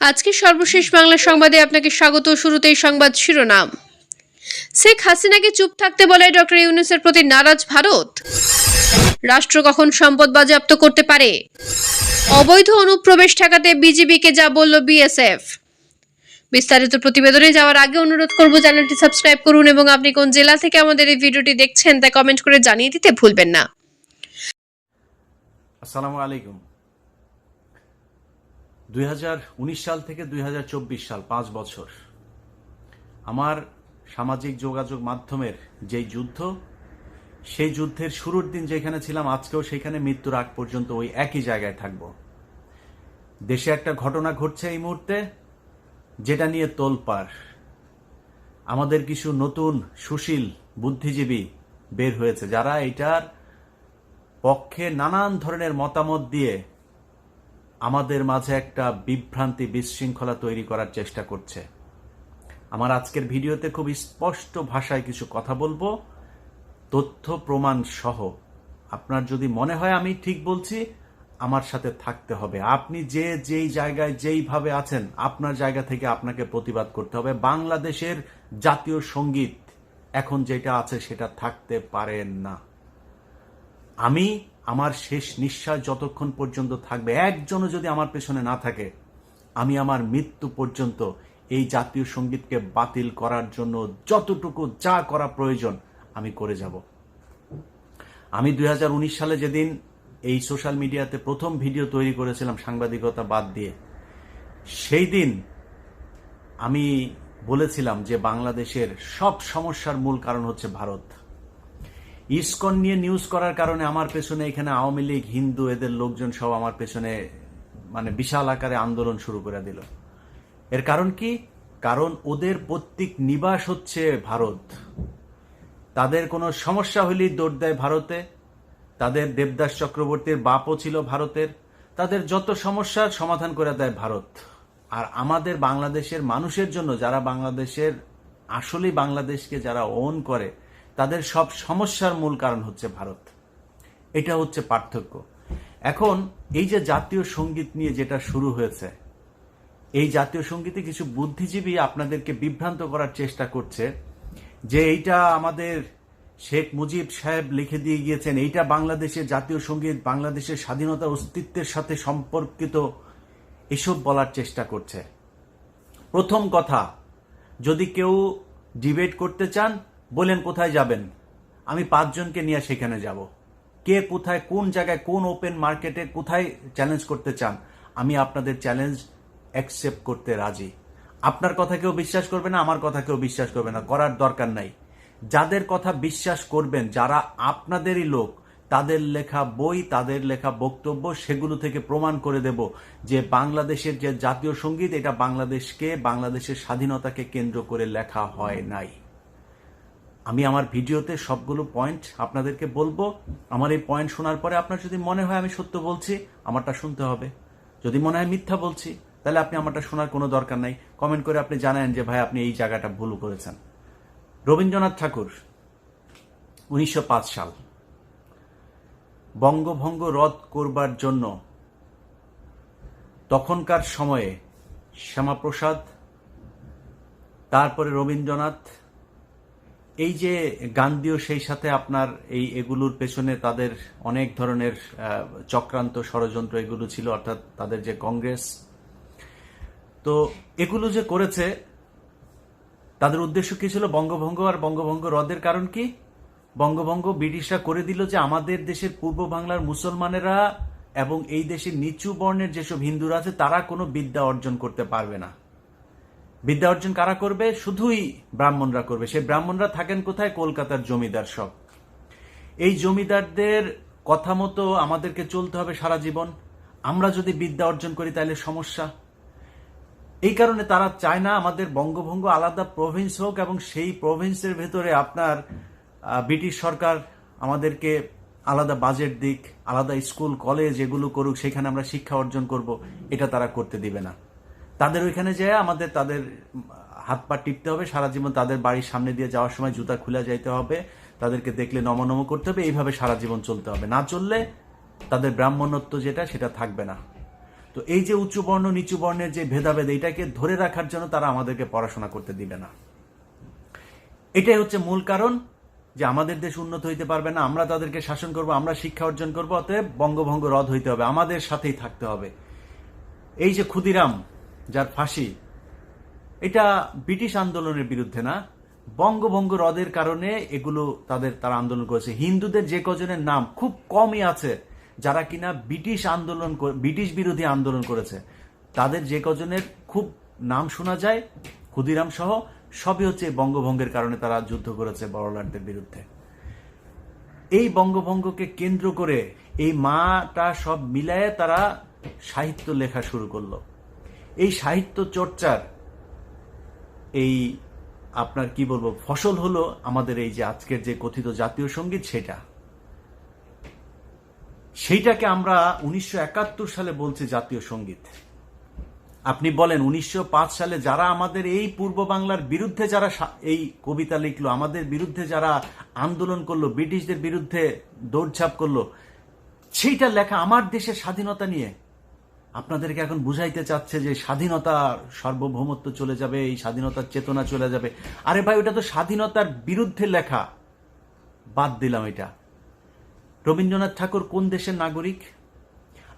আজকে সর্বশেষ বাংলা সংবাদে আপনাকে স্বাগত। শুরুতেই সংবাদ শিরোনাম। শেখ হাসিনাকে চুপ থাকতে বলে ডক্টর ইউনুসের প্রতি নারাজ ভারত। রাষ্ট্র কখন সম্পদ বাজেয়াপ্ত করতে পারে? অবৈধ অনুপ্রবেশ ঠেকাতে বিজিবিকে যা বলল বিএসএফ। বিস্তারিত প্রতিবেদনে যাওয়ার আগে অনুরোধ করব চ্যানেলটি সাবস্ক্রাইব করুন এবং আপনি কোন জেলা থেকে আমাদের এই ভিডিওটি দেখছেন তা কমেন্ট করে জানিয়ে দিতে ভুলবেন না। আসসালামু আলাইকুম। দুই হাজার উনিশ সাল থেকে দুই হাজার চব্বিশ সাল, পাঁচ বছর। আমার সামাজিক যোগাযোগ মাধ্যমের যেই যুদ্ধ, সেই যুদ্ধের শুরুর দিন যেখানে ছিলাম, আজকেও সেখানে মৃত্যুর আগ পর্যন্ত ওই একই জায়গায় থাকব। দেশে একটা ঘটনা ঘটছে এই মুহূর্তে, যেটা নিয়ে তোলপাড়। আমাদের কিছু নতুন, সুশীল, বুদ্ধিজীবী বের হয়েছে, যারা এটার পক্ষে নানান ধরনের মতামত দিয়ে আমাদের মাঝে একটা বিভ্রান্তি বিশৃঙ্খলা তৈরি করার চেষ্টা করছে। আমার আজকের ভিডিওতে খুব স্পষ্ট ভাষায় কিছু কথা বলব। তথ্য, প্রমাণ সহ। আপনার যদি মনে হয় আমি ঠিক বলছি, আমার সাথে থাকতে হবে। আপনি যে যেই জায়গায় যেইভাবে আছেন, আপনার জায়গা থেকে আপনাকে প্রতিবাদ করতে হবে। বাংলাদেশের জাতীয় সংগীত এখন যেটা আছে সেটা থাকতে পারেন না। আমি আমার শেষ নিঃশ্বাস যতক্ষণ পর্যন্ত থাকবে, একজনও যদি আমার পেছনে না থাকে, আমি আমার মৃত্যু পর্যন্ত এই জাতীয় সঙ্গীতকে বাতিল করার জন্য যতটুকু যা করা প্রয়োজন, আমি করে যাব। আমি দুই হাজার উনিশ সালে যেদিন এই সোশ্যাল মিডিয়াতে প্রথম ভিডিও তৈরি করেছিলাম সাংবাদিকতা বাদ দিয়ে, সেই দিন আমি বলেছিলাম যে বাংলাদেশের সব সমস্যার মূল কারণ হচ্ছে ভারত। ইসকন নিয়ে নিউজ করার কারণে আমার পেছনে এখানে আওয়ামী লীগ, হিন্দু, এদের লোকজন সব আমার পেছনে মানে বিশাল আকারে আন্দোলন শুরু করে দিল। এর কারণ কি? কারণ ওদের প্রত্যেক নিবাস হচ্ছে ভারত। তাদের কোনো সমস্যা হলেই দৌড় দেয় ভারতে। তাদের দেবদাস চক্রবর্তীর বাপও ছিল ভারতের। তাদের যত সমস্যার সমাধান করে দেয় ভারত। আর আমাদের বাংলাদেশের মানুষের জন্য, যারা বাংলাদেশের, আসলেই বাংলাদেশকে যারা ওন করে তাদের সব সমস্যার মূল কারণ হচ্ছে ভারত। এটা হচ্ছে পার্থক্য। এখন এই যে জাতীয় সংগীত নিয়ে যেটা শুরু হয়েছে, এই জাতীয় সঙ্গীতে কিছু বুদ্ধিজীবী আপনাদেরকে বিভ্রান্ত করার চেষ্টা করছে যে এইটা আমাদের শেখ মুজিব সাহেব লিখে দিয়ে গিয়েছেন, এইটা বাংলাদেশের জাতীয় সংগীত, বাংলাদেশের স্বাধীনতা অস্তিত্বের সাথে সম্পর্কিত এসব বলার চেষ্টা করছে। প্রথম কথা, যদি কেউ ডিবেট করতে চান বলেন কোথায় যাবেন? আমি পাঁচজনকে নিয়ে সেখানে যাব। কে কোথায়, কোন জায়গায়, কোন ওপেন মার্কেটে কোথায় চ্যালেঞ্জ করতে চান, আমি আপনাদের চ্যালেঞ্জ অ্যাকসেপ্ট করতে রাজি। আপনার কথা কেউ বিশ্বাস করবে না, আমার কথা কেউ বিশ্বাস করবে না, করার দরকার নাই। যাদের কথা বিশ্বাস করবেন, যারা আপনাদেরই লোক, তাদের লেখা বই, তাদের লেখা বক্তব্য, সেগুলো থেকে প্রমাণ করে দেব যে বাংলাদেশের যে জাতীয় সংগীত, এটা বাংলাদেশকে, বাংলাদেশের স্বাধীনতাকে কেন্দ্র করে লেখা হয় নাই। আমি আমার ভিডিওতে সবগুলো পয়েন্ট আপনাদেরকে বলব। আমার এই পয়েন্ট শোনার পরে আপনার যদি মনে হয় আমি সত্য বলছি, আমারটা শুনতে হবে। যদি মনে হয় মিথ্যা বলছি, তাহলে আপনি আমারটা শোনার কোনো দরকার নাই। কমেন্ট করে আপনি জানেন যে, ভাই, আপনি এই জায়গাটা ভুল করেছেন। রবীন্দ্রনাথ ঠাকুর, উনিশশো পাঁচ সাল। বঙ্গভঙ্গ রদ করবার জন্য তখনকার সময়ে শ্যামাপ্রসাদ, তারপরে রবীন্দ্রনাথ এই যে গান্ধীও সেই সাথে আপনার এই এগুলোর পেছনে তাদের অনেক ধরনের চক্রান্ত ষড়যন্ত্র এগুলো ছিল, অর্থাৎ তাদের যে কংগ্রেস। তো এগুলো যে করেছে, তাদের উদ্দেশ্য কি ছিল বঙ্গভঙ্গ আর বঙ্গভঙ্গ রদের কারণ কি? বঙ্গভঙ্গ ব্রিটিশরা করে দিল যে আমাদের দেশের পূর্ব বাংলার মুসলমানেরা এবং এই দেশের নিচু বর্ণের যেসব হিন্দুরা আছে, তারা কোনো বিদ্যা অর্জন করতে পারবে না। বিদ্যা অর্জন কারা করবে? শুধুই ব্রাহ্মণরা করবে। সেই ব্রাহ্মণরা থাকেন কোথায়? কলকাতার জমিদার সব এই জমিদারদের কথা মতো আমাদেরকে চলতে হবে সারা জীবন। আমরা যদি বিদ্যা অর্জন করি, তাহলে সমস্যা। এই কারণে তারা চায় না আমাদের বঙ্গভঙ্গ আলাদা প্রভিন্স হোক এবং সেই প্রভিন্সের ভেতরে আপনার ব্রিটিশ সরকার আমাদেরকে আলাদা বাজেট দিক, আলাদা স্কুল কলেজ এগুলো করুক, সেখানে আমরা শিক্ষা অর্জন করব। এটা তারা করতে দিবে না। তাদের ওইখানে যেয়ে, আমাদের তাদের হাত পা টিপতে হবে, সারা জীবন তাদের বাড়ির সামনে দিয়ে যাওয়ার সময় জুতা খুলে যাইতে হবে, তাদেরকে দেখলে নমনম করতে হবে, এইভাবে সারা জীবন চলতে হবে। না চললে তাদের ব্রাহ্মণত্ব যেটা, সেটা থাকবে না। তো এই যে উঁচু বর্ণ, নিচু বর্ণের যে ভেদাভেদ এটাকে ধরে রাখার জন্য তারা আমাদেরকে পড়াশোনা করতে দিবে না। এটাই হচ্ছে মূল কারণ যে আমাদের দেশ উন্নত হইতে পারবে না। আমরা তাদেরকে শাসন করব, আমরা শিক্ষা অর্জন করব, অতএব বঙ্গভঙ্গ রদ হইতে হবে, আমাদের সাথেই থাকতে হবে। এই যে ক্ষুদিরাম যার ফাঁসি। এটা ব্রিটিশ আন্দোলনের বিরুদ্ধে না, বঙ্গভঙ্গ রদের কারণে এগুলো তাদের, তারা আন্দোলন করেছে। হিন্দুদের যে কজনের নাম খুব কমই আছে, যারা কিনা ব্রিটিশ আন্দোলন ব্রিটিশ বিরোধী আন্দোলন করেছে। তাদের যে কজনের খুব নাম শোনা যায়, ক্ষুদিরাম সহ, সবই হচ্ছে বঙ্গভঙ্গের কারণে তারা যুদ্ধ করেছে বড়লাটদের বিরুদ্ধে। এই বঙ্গভঙ্গকে কেন্দ্র করে এই মাটা সব মিলায়ে তারা সাহিত্য লেখা শুরু করল। এই সাহিত্য চর্চার এই আপনার কি বলব, ফসল হলো আমাদের এই যে আজকের যে কথিত জাতীয় সংগীত সেটা। সেইটাকে আমরা উনিশশো একাত্তর সালে বলছি জাতীয় সংগীত। আপনি বলেন উনিশশো পাঁচ সালে যারা আমাদের এই পূর্ব বাংলার বিরুদ্ধে যারা এই কবিতা লিখলো, আমাদের বিরুদ্ধে যারা আন্দোলন করল, ব্রিটিশদের বিরুদ্ধে দৌড়ঝাঁপ করল সেইটা লেখা আমার দেশের স্বাধীনতা নিয়ে আপনাদেরকে এখন বুঝাইতে চাচ্ছে যে স্বাধীনতার সার্বভৌমত্ব চলে যাবে, এই স্বাধীনতার চেতনা চলে যাবে। আরে ভাই, ওটা তো স্বাধীনতার বিরুদ্ধে লেখা। বাদ দিলাম এটা। রবীন্দ্রনাথ ঠাকুর কোন দেশের নাগরিক?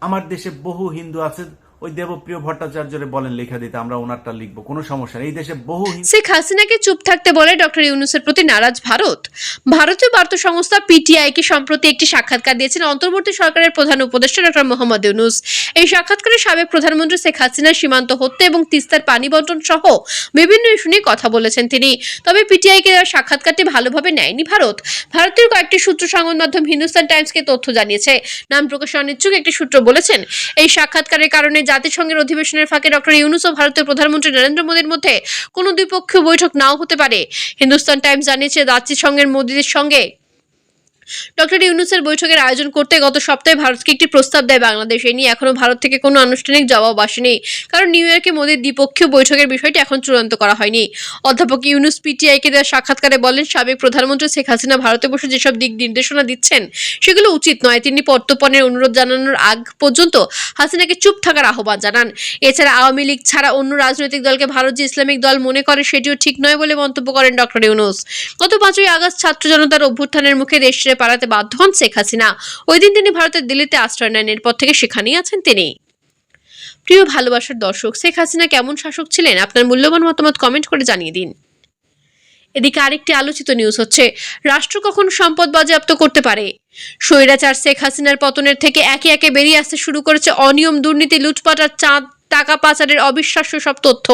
আমার দেশে বহু হিন্দু আছে ওই দেবপ্রিয় ভট্টাচার্যরে বলেন লেখা দিতে, আমরা ওনারটা লিখব, কোনো সমস্যা নেই। এই দেশে বহু শেখ হাসিনাকে চুপ থাকতে বলে ডক্টর ইউনুসের প্রতি নারাজ ভারত। ভারতীয় বার্তা সংস্থা পিটিআইকে সম্প্রতি একটি সাক্ষাৎকার দিয়েছেন অন্তর্বর্তী সরকারের প্রধান উপদেষ্টা ডক্টর মোহাম্মদ ইউনুস। এই সাক্ষাৎকারে সাবেক প্রধানমন্ত্রী শেখ হাসিনা সীমান্ত হত্যা এবং তিস্তার পানি বন্টন সহ বিভিন্ন ইস্যু নিয়ে কথা বলেছেন তিনি। তবে পিটিআইকে দেওয়া সাক্ষাৎকারটি ভালোভাবে নেয়নি ভারত। ভারতীয় কয়েকটি সূত্র সংবাদ মাধ্যম হিন্দুস্তান টাইমসকে তথ্য জানিয়েছে। নাম প্রকাশে অনিচ্ছুক একটি সূত্র বলেছেন, এই সাক্ষাৎকারের কারণে জাতিসংঘের অধিবেশনের ফাঁকে ডক্টর ইউনুস ও ভারতের প্রধানমন্ত্রী নরেন্দ্র মোদীর মধ্যে কোনো দ্বিপক্ষীয় বৈঠক নাও হতে পারে। হিন্দুস্তান টাইমস জানিয়েছে জাতিসংঘের মোদীদের সঙ্গে ডক্টর ইউনুসের বৈঠকের আয়োজন করতে গত সপ্তাহে ভারতকে একটি প্রস্তাব দেয় বাংলাদেশ। এ নিয়ে এখনও ভারত থেকে কোনো আনুষ্ঠানিক জবাব আসেনি। কারণ নিউ ইয়র্কে মোদীর দ্বিপক্ষীয় বৈঠকের বিষয়টি এখন চূড়ান্ত করা হয়নি। অধ্যাপক ইউনুস পিটিআইকে দেওয়া সাক্ষাৎকারে বলেন, সাবেক প্রধানমন্ত্রী শেখ হাসিনা ভারতে বসে যেসব দিক নির্দেশনা দিচ্ছেন, সেগুলো উচিত নয়। তিনি প্রত্যর্পণের অনুরোধ জানানোর আগ পর্যন্ত হাসিনাকে চুপ থাকার আহ্বান জানান। এছাড়া আওয়ামী লীগ ছাড়া অন্য রাজনৈতিক দলকে ভারত যে ইসলামিক দল মনে করে, সেটিও ঠিক নয় বলে মন্তব্য করেন ডক্টর ইউনুস। গত পাঁচই আগস্ট ছাত্র জনতার অভ্যুত্থানের মুখে দেশ ছেড়ে পালাতে বাধ্য হন শেখ হাসিনা। ওই দিন তিনি ভারতের দিল্লিতে আশ্রয় নেন। এরপর থেকে সেখানেই আছেন তিনি। প্রিয় ভালোবাসার দর্শক, শেখ হাসিনা কেমন শাসক ছিলেন? আপনার মূল্যবান মতামত কমেন্ট করে জানিয়ে দিন। এদিকে আরেকটি আলোচিত নিউজ হচ্ছে, রাষ্ট্র কখন সম্পদ বাজেয়াপ্ত করতে পারে? স্বৈরাচার শেখ হাসিনার পতনের থেকে একে একে বেরিয়ে আসতে শুরু করেছে অনিয়ম, দুর্নীতি, লুটপাট আর চাঁদ টাকা পাচারের অবিশ্বাস্য সব তথ্য।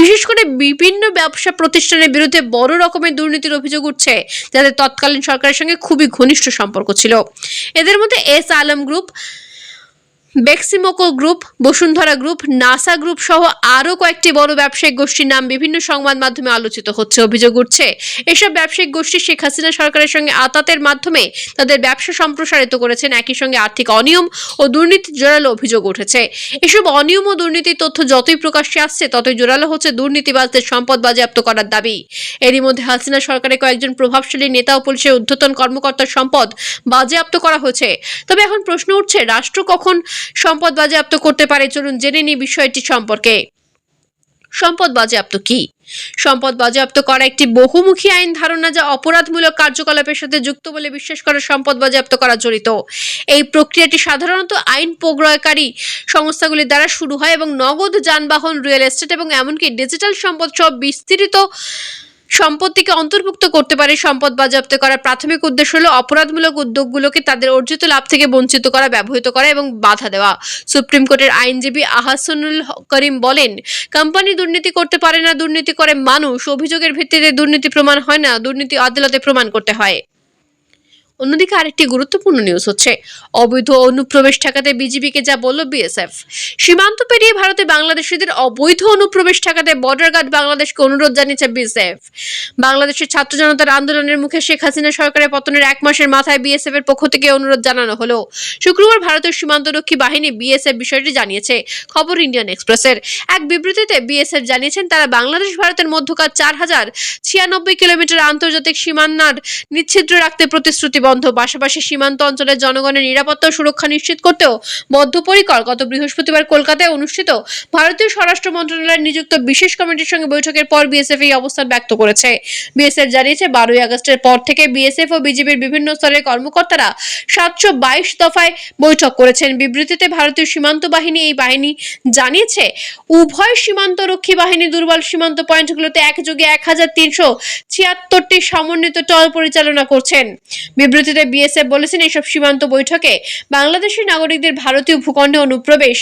বিশেষ করে বিভিন্ন ব্যবসা প্রতিষ্ঠানের বিরুদ্ধে বড় রকমের দুর্নীতির অভিযোগ উঠছে যাদের তৎকালীন সরকারের সঙ্গে খুবই ঘনিষ্ঠ সম্পর্ক ছিল। এদের মধ্যে S Alam group Beximco group, Bashundhara group, Nasa group সহ আরও কয়েকটি বড় ব্যবসায়িক গোষ্ঠীর নাম বিভিন্ন সংবাদ মাধ্যমে আলোচিত হচ্ছে, অভিযোগ উঠছে। এসব ব্যবসায়িক গোষ্ঠী শেখ হাসিনা সরকারের সঙ্গে আতাতের মাধ্যমে তাদের ব্যবসা সম্প্রসারিত করেছেন। একই সঙ্গে আর্থিক অনিয়ম ও দুর্নীতি জোরালো অভিযোগ উঠেছে। এসব অনিয়ম ও দুর্নীতির তথ্য যতই প্রকাশ্যে আসছে, ততই জোরালো হচ্ছে দুর্নীতিবাজদের সম্পদ বাজেয়াপ্ত করার দাবি। এরই মধ্যে হাসিনা সরকারের কয়েকজন প্রভাবশালী নেতা ও পুলিশের ঊর্ধ্বতন কর্মকর্তার সম্পদ বাজেয়াপ্ত করা হয়েছে। তবে এখন প্রশ্ন উঠছে, রাষ্ট্র কখন সম্পদ বাজেয়াপ্ত করতে পারে। চলুন জেনে নিই বিষয়টি সম্পর্কে। সম্পদ বাজেয়াপ্ত কি? সম্পদ বাজেয়াপ্ত করা একটি বহুমুখী আইন ধারণা যা অপরাধমূলক কার্যকলাপের সাথে যুক্ত বলে বিশ্বাস করে সম্পদ বাজেয়াপ্ত করা জড়িত। এই প্রক্রিয়াটি সাধারণত আইন প্রগ্রয়কারী সংস্থাগুলির দ্বারা শুরু হয় এবং নগদ যানবাহন, রিয়েল এস্টেট এবং এমনকি ডিজিটাল সম্পদ সব বিস্তৃত সম্পত্তিকে অন্তর্ভুক্ত করতে পারে, সম্পদ বাজেয়াপ্ত করার প্রাথমিক উদ্দেশ্য হলো অপরাধমূলক উদ্যোগগুলোকে তাদের অর্জিত লাভ থেকে বঞ্চিত করা, ব্যবহৃত করা এবং বাধা দেওয়া। সুপ্রিম কোর্টের আইনজীবী আহাসানুল করিম বলেন, কোম্পানি দুর্নীতি করতে পারে না, দুর্নীতি করে মানুষ। অভিযোগের ভিত্তিতে দুর্নীতি প্রমাণ হয় না, দুর্নীতি আদালতে প্রমাণ করতে হয়। অন্যদিকে আরেকটি গুরুত্বপূর্ণ নিউজ হচ্ছে, অবৈধ অনুপ্রবেশ ঠেকাতে বিজিবিকে যা বলল বিএসএফ সীমান্ত পেরিয়ে ভারতে বাংলাদেশিদের অবৈধ অনুপ্রবেশ ঠেকাতে বর্ডার গার্ড বাংলাদেশকে অনুরোধ জানিয়েছে বিএসএফ বাংলাদেশের ছাত্র জনতার আন্দোলনের মুখে শেখ হাসিনা সরকারের পতনের এক মাসের মাথায় বিএসএফ এর পক্ষ থেকে অনুরোধ জানানো হলো। শুক্রবার ভারতের সীমান্তরক্ষী বাহিনী বিএসএফ বিষয়টি জানিয়েছে, খবর ইন্ডিয়ান এক্সপ্রেসের। এক বিবৃতিতে বিএসএফ জানিয়েছেন, তারা বাংলাদেশ, ভারতের মধ্যকার চার হাজার ছিয়ানব্বই কিলোমিটার আন্তর্জাতিক সীমানার নিচ্ছিদ্র রাখতে প্রতিশ্রুতিবদ্ধ। প্রতিবন্ধ পাশাপাশি সীমান্ত অঞ্চলের জনগণের নিরাপত্তা ও সুরক্ষা নিশ্চিত করতেও বদ্ধপরিকর গত বৃহস্পতিবার কলকাতায় অনুষ্ঠিত ভারতীয় স্বরাষ্ট্র মন্ত্রণালয়ের নিযুক্ত বিশেষ কমিটির সঙ্গে বৈঠকের পর বিএসএফ এই অবস্থান ব্যক্ত করেছে। বিএসএফ জানিয়েছে, বারোই আগস্টের পর থেকে বিএসএফ ও বিজেপির বিভিন্ন স্তরের কর্মকর্তারা সাতশো বাইশ দফায় বৈঠক করেছেন। বিবৃতিতে ভারতীয় সীমান্ত বাহিনী এই বাহিনী জানিয়েছে, উভয় সীমান্তরক্ষী বাহিনী দুর্বল সীমান্ত পয়েন্টগুলোতে একযোগে এক হাজার তিনশো ছিয়াত্তরটি সমন্বিত টল পরিচালনা করছেন। বিবৃতিতে বিএসএফ বলেছেন এইসব সীমান্ত বৈঠকে বাংলাদেশের নাগরিকদের ভারতীয় ভূখণ্ডে অনুপ্রবেশ,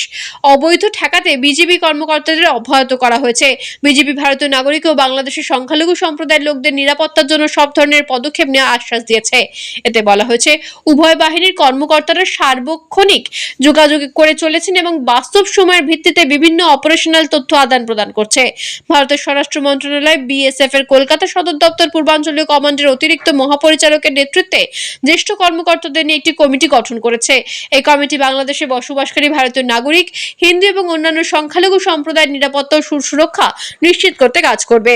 অবৈধ ঠেকাতে বিজেপি কর্মকর্তাদের অব্যাহত করা হয়েছে। বিজেপি ভারতীয় নাগরিক ও বাংলাদেশের সংখ্যালঘু সম্প্রদায়ের লোকদের নিরাপত্তার জন্য সব ধরনের পদক্ষেপ নেওয়ার আশ্বাস দিয়েছে। এতে বলা হয়েছে, উভয় বাহিনীর কর্মকর্তারা সার্বক্ষণিক যোগাযোগ করে চলেছেন এবং বাস্তব সময়ের ভিত্তিতে বিভিন্ন অপারেশনাল তথ্য আদান প্রদান করছে। ভারতের স্বরাষ্ট্র মন্ত্রণালয়, বিএসএফ এর কলকাতা সদর দপ্তর, পূর্বাঞ্চলীয় কমান্ডের অতিরিক্ত মহাপরিচালকের নেতৃত্বে জ্যেষ্ঠ কর্মকর্তাদের নিয়ে একটি কমিটি গঠন করেছে। এই কমিটি বাংলাদেশে বসবাসকারী ভারতীয় নাগরিক, হিন্দু এবং অন্যান্য সংখ্যালঘু সম্প্রদায়ের নিরাপত্তা ও সুরক্ষা নিশ্চিত করতে কাজ করবে।